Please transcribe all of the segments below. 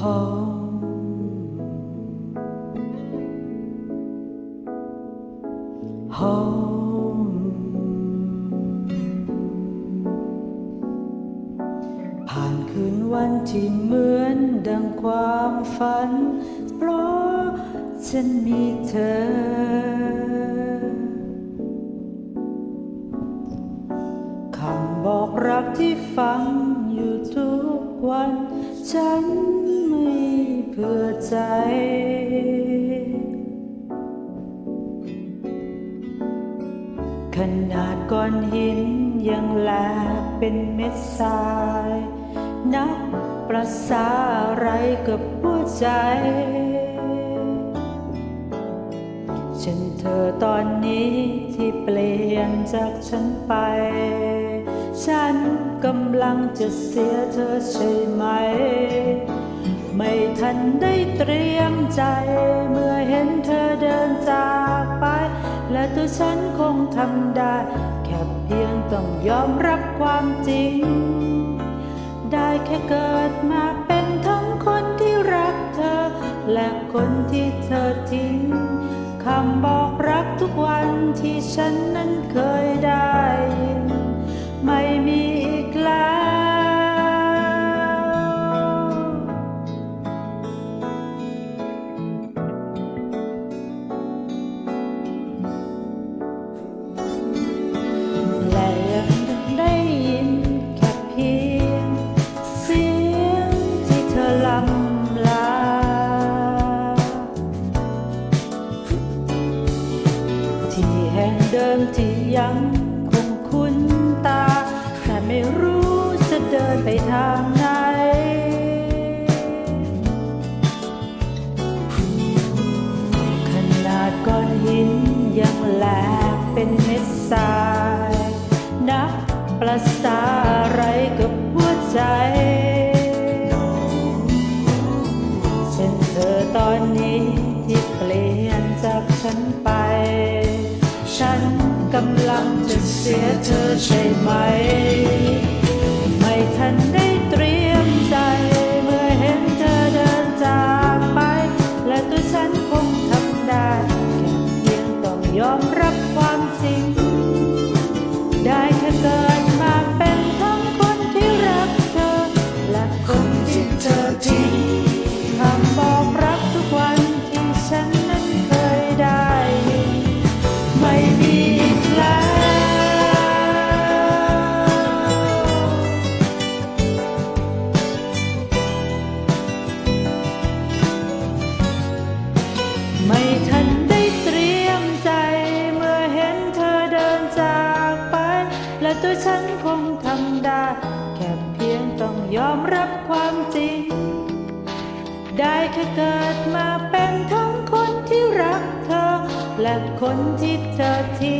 home, home ผ่านคืนวันที่เหมือนดังความฝัน เพราะฉันมีเธอ คำบอกรักที่ฟัง ใจ ขนาดก้อนหินยังแหลกเป็นเม็ดทรายนับประสาอะไรกับหัวใจ ฉันเธอตอนนี้ที่เปลี่ยนจากฉันไป ฉันกำลังจะเสียเธอใช่ไหม ได้เตรียมใจ เมื่อเห็นเธอเดินจากไป และตัวฉันคงทำได้ แค่เพียงต้องยอมรับความจริง ได้แค่เกิดมาเป็นทั้งคนที่รักเธอ และคนที่เธอทิ้งคำบอกรักทุกวันที่ฉันนั้นเคยายนับประสาอะไรกับหัวใจ เช่นเธอตอนนี้ที่เปลี่ยนจากฉันไป ฉันกำลังจะเสียเธอใช่ไหม ไม่ทันได้เตรียมใจ เมื่อเห็นเธอเดินจากไป และตัวฉันคงทำได้แค่เพียงต้องยอมรับความจริง ได้แค่เกิดมาเป็นทั้งคนที่รักเธอ และคนที่เธอทิ้ง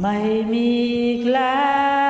ไม่มีอีกแล้ว